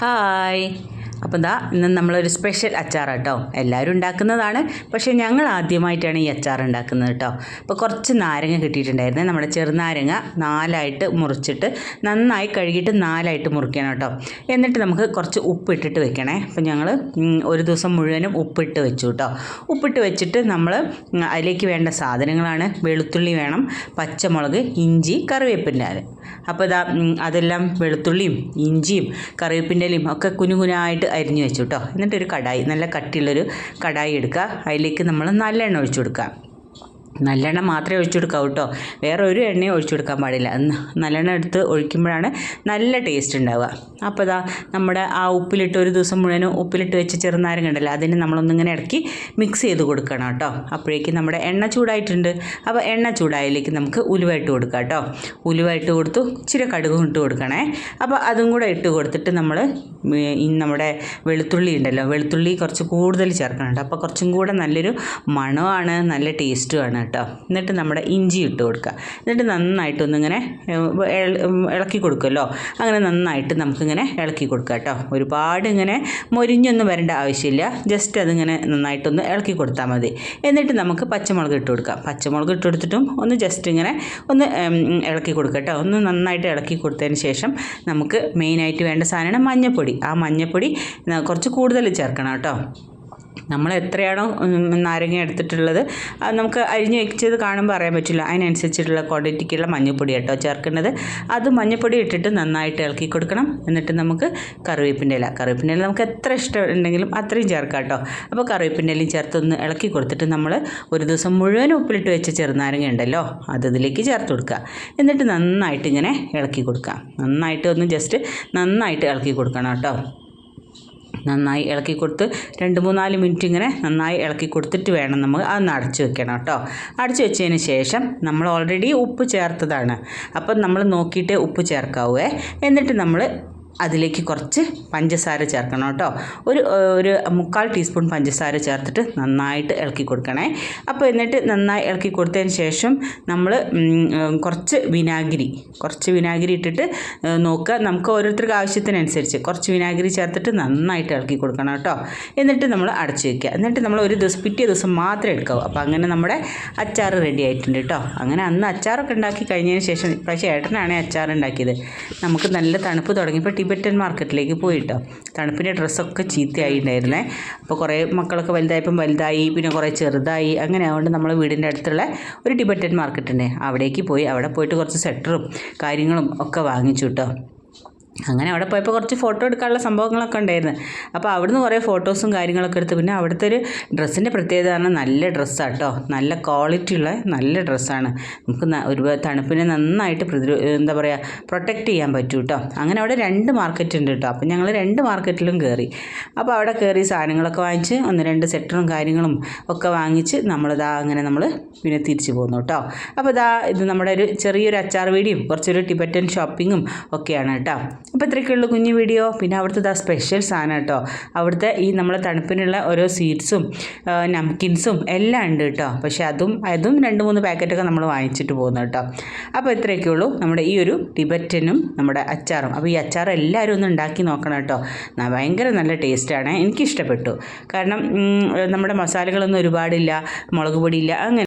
Hi. അപ്പോൾ ദാ ഇന്ന് നമ്മളൊരു സ്പെഷ്യൽ അച്ചാർ കേട്ടോ എല്ലാവരും ഉണ്ടാക്കുന്നതാണ്. പക്ഷേ ഞങ്ങൾ ആദ്യമായിട്ടാണ് ഈ അച്ചാർ ഉണ്ടാക്കുന്നത് കേട്ടോ. അപ്പോൾ കുറച്ച് നാരങ്ങ കിട്ടിയിട്ടുണ്ടായിരുന്നേ. നമ്മുടെ ചെറുനാരങ്ങ നാലായിട്ട് മുറിച്ചിട്ട് നന്നായി കഴുകിയിട്ട് നാലായിട്ട് മുറിക്കണം കേട്ടോ. എന്നിട്ട് നമുക്ക് കുറച്ച് ഉപ്പിട്ടിട്ട് വെക്കണേ. അപ്പോൾ ഞങ്ങൾ ഒരു ദിവസം മുഴുവനും ഉപ്പിട്ട് വെച്ചു കേട്ടോ. ഉപ്പിട്ട് വെച്ചിട്ട് നമ്മൾ അതിലേക്ക് വേണ്ട സാധനങ്ങളാണ്. വെളുത്തുള്ളി വേണം പച്ചമുളക് ഇഞ്ചി കറിവേപ്പിന്റെ അപ്പോൾ ഇതാ അതെല്ലാം വെളുത്തുള്ളിയും ഇഞ്ചിയും കറിവേപ്പിന്റെ ഇലയും ഒക്കെ കുനുകുനായിട്ട് അരിഞ്ഞു വെച്ചു കേട്ടോ എന്നിട്ടൊരു കടായി നല്ല കട്ടിയുള്ളൊരു കടായി എടുക്കുക. അതിലേക്ക് നമ്മൾ നല്ലെണ്ണ ഒഴിച്ചു കൊടുക്കുക. നല്ലെണ്ണ മാത്രമേ ഒഴിച്ചു കൊടുക്കാവൂ കേട്ടോ വേറെ ഒരു എണ്ണയും ഒഴിച്ചു കൊടുക്കാൻ പാടില്ല. നല്ലെണ്ണ എടുത്ത് ഒഴിക്കുമ്പോഴാണ് നല്ല ടേസ്റ്റ് ഉണ്ടാവുക. അപ്പോൾ ഇതാ നമ്മുടെ ആ ഉപ്പിലിട്ട് ഒരു ദിവസം മുഴുവനും ഉപ്പിലിട്ട് വെച്ച് ചെറുനാരങ്ങ ഉണ്ടല്ലോ അതിന് നമ്മളൊന്നിങ്ങനെ ഇടയ്ക്ക് മിക്സ് ചെയ്ത് കൊടുക്കണം കേട്ടോ അപ്പോഴേക്കും നമ്മുടെ എണ്ണ ചൂടായിട്ടുണ്ട്. അപ്പോൾ എണ്ണ ചൂടായതിലേക്ക് നമുക്ക് ഉലുവ ഇട്ട് കൊടുക്കാം കേട്ടോ ഉലുവ ഇട്ട് കൊടുത്തു ഇച്ചിരി കടുകും ഇട്ട് കൊടുക്കണേ. അപ്പോൾ അതും കൂടെ ഇട്ട് കൊടുത്തിട്ട് നമ്മൾ നമ്മുടെ വെളുത്തുള്ളി ഉണ്ടല്ലോ വെളുത്തുള്ളി കുറച്ച് കൂടുതൽ ചേർക്കണം കേട്ടോ അപ്പോൾ കുറച്ചും കൂടെ നല്ലൊരു മണമാണ് നല്ല ടേസ്റ്റുമാണ് കേട്ടോ എന്നിട്ട് നമ്മുടെ ഇഞ്ചി ഇട്ട് കൊടുക്കുക എന്നിട്ട് നന്നായിട്ടൊന്നിങ്ങനെ ഇളക്കി കൊടുക്കുമല്ലോ അങ്ങനെ നന്നായിട്ട് നമുക്കിങ്ങനെ ഇളക്കി കൊടുക്കുക കേട്ടോ ഒരുപാട് ഇങ്ങനെ മൊരിഞ്ഞൊന്നും വരേണ്ട ആവശ്യമില്ല. ജസ്റ്റ് അതിങ്ങനെ നന്നായിട്ടൊന്ന് ഇളക്കി കൊടുത്താൽ മതി. എന്നിട്ട് നമുക്ക് പച്ചമുളക് ഇട്ട് കൊടുക്കാം. പച്ചമുളക് ഇട്ട് കൊടുത്തിട്ടും ഒന്ന് ജസ്റ്റ് ഇങ്ങനെ ഒന്ന് ഇളക്കി കൊടുക്കുക കേട്ടോ ഒന്ന് നന്നായിട്ട് ഇളക്കി കൊടുത്തതിന് ശേഷം നമുക്ക് മെയിനായിട്ട് വേണ്ട സാധനമാണ് മഞ്ഞൾപ്പൊടി ആ മഞ്ഞൾപ്പൊടി കുറച്ച് കൂടുതൽ ചേർക്കണം കേട്ടോ നമ്മൾ എത്രയാണോ നാരങ്ങ എടുത്തിട്ടുള്ളത് അത് നമുക്ക് അരിഞ്ഞ് വെച്ചത് കാണുമ്പോൾ അറിയാൻ പറ്റില്ല. അതിനനുസരിച്ചിട്ടുള്ള ക്വാണ്ടിറ്റിക്കുള്ള മഞ്ഞൾപ്പൊടി കേട്ടോ ചേർക്കുന്നത് അത് മഞ്ഞൾപ്പൊടി ഇട്ടിട്ട് നന്നായിട്ട് ഇളക്കി കൊടുക്കണം. എന്നിട്ട് നമുക്ക് കറിവേപ്പിന്റെ ഇല കറിവേപ്പിന്റെ ഇല നമുക്ക് എത്ര ഇഷ്ടം ഉണ്ടെങ്കിലും അത്രയും ചേർക്കാം കേട്ടോ. അപ്പോൾ കറിവേപ്പിന്റെ ഇലയും ചേർത്തൊന്ന് ഇളക്കി കൊടുത്തിട്ട് നമ്മൾ ഒരു ദിവസം മുഴുവൻ ഉപ്പിലിട്ട് വെച്ച ചെറുനാരങ്ങ ഉണ്ടല്ലോ അത് ഇതിലേക്ക് ചേർത്ത് കൊടുക്കുക. എന്നിട്ട് നന്നായിട്ട് ഇങ്ങനെ ഇളക്കി കൊടുക്കുക. നന്നായിട്ട് ഒന്ന് ജസ്റ്റ് നന്നായിട്ട് ഇളക്കി കൊടുക്കണം കേട്ടോ. നന്നായി ഇളക്കി കൊടുത്ത് രണ്ട് മൂന്നാൽ മിനിറ്റ് ഇങ്ങനെ നന്നായി ഇളക്കി കൊടുത്തിട്ട് വേണം നമ്മൾ അതൊന്ന് അടച്ച് വെക്കണം കേട്ടോ. അടച്ച് വെച്ചതിന് ശേഷം നമ്മൾ ഓൾറെഡി ഉപ്പ് ചേർത്തതാണ്. അപ്പം നമ്മൾ നോക്കിയിട്ട് ഉപ്പ് ചേർക്കാവേ എന്നിട്ട് നമ്മൾ അതിലേക്ക് കുറച്ച് പഞ്ചസാര ചേർക്കണം കേട്ടോ. ഒരു ഒരു മുക്കാൽ ടീസ്പൂൺ പഞ്ചസാര ചേർത്തിട്ട് നന്നായിട്ട് ഇളക്കി കൊടുക്കണേ. അപ്പോൾ എന്നിട്ട് നന്നായി ഇളക്കി കൊടുത്തതിന് ശേഷം നമ്മൾ കുറച്ച് വിനാഗിരി കുറച്ച് വിനാഗിരി ഇട്ടിട്ട് നോക്കുക. നമുക്ക് ഓരോരുത്തർക്ക് ആവശ്യത്തിനനുസരിച്ച് കുറച്ച് വിനാഗിരി ചേർത്തിട്ട് നന്നായിട്ട് ഇളക്കി കൊടുക്കണം കേട്ടോ. എന്നിട്ട് നമ്മൾ അടച്ചു വയ്ക്കുക എന്നിട്ട് നമ്മൾ ഒരു ദിവസം പിറ്റേ ദിവസം മാത്രമേ എടുക്കാവൂ. അപ്പോൾ അങ്ങനെ നമ്മുടെ അച്ചാർ റെഡി ആയിട്ടുണ്ട് കേട്ടോ. അങ്ങനെ അന്ന് അച്ചാറൊക്കെ ഉണ്ടാക്കി കഴിഞ്ഞതിന് ശേഷം പക്ഷേ ഏട്ടനാണ് അച്ചാർ ഉണ്ടാക്കിയത് നമുക്ക് നല്ല തണുപ്പ് തുടങ്ങിയപ്പോൾ ടിബറ്റൻ മാർക്കറ്റിലേക്ക് പോയിട്ടോ തണുപ്പിന്റെ ഡ്രസ്സൊക്കെ ചീത്തയായിട്ടുണ്ടായിരുന്നേ. അപ്പോൾ കുറേ മക്കളൊക്കെ വലുതായപ്പം വലുതായി പിന്നെ കുറേ ചെറുതായി അങ്ങനെ ആയതുകൊണ്ട് നമ്മൾ വീടിന്റെ അടുത്തുള്ള ഒരു ടിബറ്റൻ മാർക്കറ്റ് ഉണ്ട് അവിടേക്ക് പോയി. അവിടെ പോയിട്ട് കുറച്ച് സ്വെറ്ററും കാര്യങ്ങളും ഒക്കെ വാങ്ങിച്ചു കേട്ടോ. അങ്ങനെ അവിടെ പോയപ്പോൾ കുറച്ച് ഫോട്ടോ എടുക്കാനുള്ള സംഭവങ്ങളൊക്കെ ഉണ്ടായിരുന്നു. അപ്പോൾ അവിടുന്ന് കുറേ ഫോട്ടോസും കാര്യങ്ങളൊക്കെ എടുത്ത്. പിന്നെ അവിടുത്തെ ഒരു ഡ്രസ്സിന്റെ പ്രത്യേകത പറഞ്ഞാൽ നല്ല ഡ്രസ്സാണ് കേട്ടോ. നല്ല ക്വാളിറ്റി ഉള്ള നല്ല ഡ്രസ്സാണ്. നമുക്ക് ഒരു തണുപ്പിനെ നന്നായിട്ട് പ്രതിരോ എന്താ പറയുക പ്രൊട്ടക്റ്റ് ചെയ്യാൻ പറ്റും കേട്ടോ. അങ്ങനെ അവിടെ രണ്ട് മാർക്കറ്റ് ഉണ്ട് കേട്ടോ. അപ്പോൾ ഞങ്ങൾ രണ്ട് മാർക്കറ്റിലും കയറി. അപ്പോൾ അവിടെ കയറി സാധനങ്ങളൊക്കെ വാങ്ങിച്ച് ഒന്ന് രണ്ട് സെറ്ററും കാര്യങ്ങളും ഒക്കെ വാങ്ങിച്ച് നമ്മളിതാ അങ്ങനെ നമ്മൾ പിന്നെ തിരിച്ചു പോന്നു കേട്ടോ. അപ്പോൾ ഇതാ ഇത് നമ്മുടെ ഒരു ചെറിയൊരു അച്ചാർ വീടിയും കുറച്ചൊരു ടിബറ്റൻ ഷോപ്പിങ്ങും ഒക്കെയാണ് കേട്ടോ. അപ്പോൾ ഇത്രയൊക്കെയുള്ള കുഞ്ഞു വീഡിയോ. പിന്നെ അവിടുത്തെ ഇതാ സ്പെഷ്യൽ സാധനം കേട്ടോ. അവിടുത്തെ ഈ നമ്മളെ തണുപ്പിനുള്ള ഓരോ സ്വീറ്റ്സും നംകിൻസും എല്ലാം ഉണ്ട് കേട്ടോ. പക്ഷേ അതും അതും രണ്ട് മൂന്ന് പാക്കറ്റൊക്കെ നമ്മൾ വാങ്ങിച്ചിട്ട് പോകുന്നു കേട്ടോ. അപ്പോൾ ഇത്രയൊക്കെ ഉള്ളൂ നമ്മുടെ ഈ ഒരു ടിബറ്റനും നമ്മുടെ അച്ചാറും. അപ്പോൾ ഈ അച്ചാർ എല്ലാവരും ഒന്ന് ഉണ്ടാക്കി നോക്കണം കേട്ടോ. ഭയങ്കര നല്ല ടേസ്റ്റാണ് എനിക്കിഷ്ടപ്പെട്ടു. കാരണം നമ്മുടെ മസാലകളൊന്നും ഒരുപാടില്ല മുളക് പൊടിയില്ല അങ്ങനെ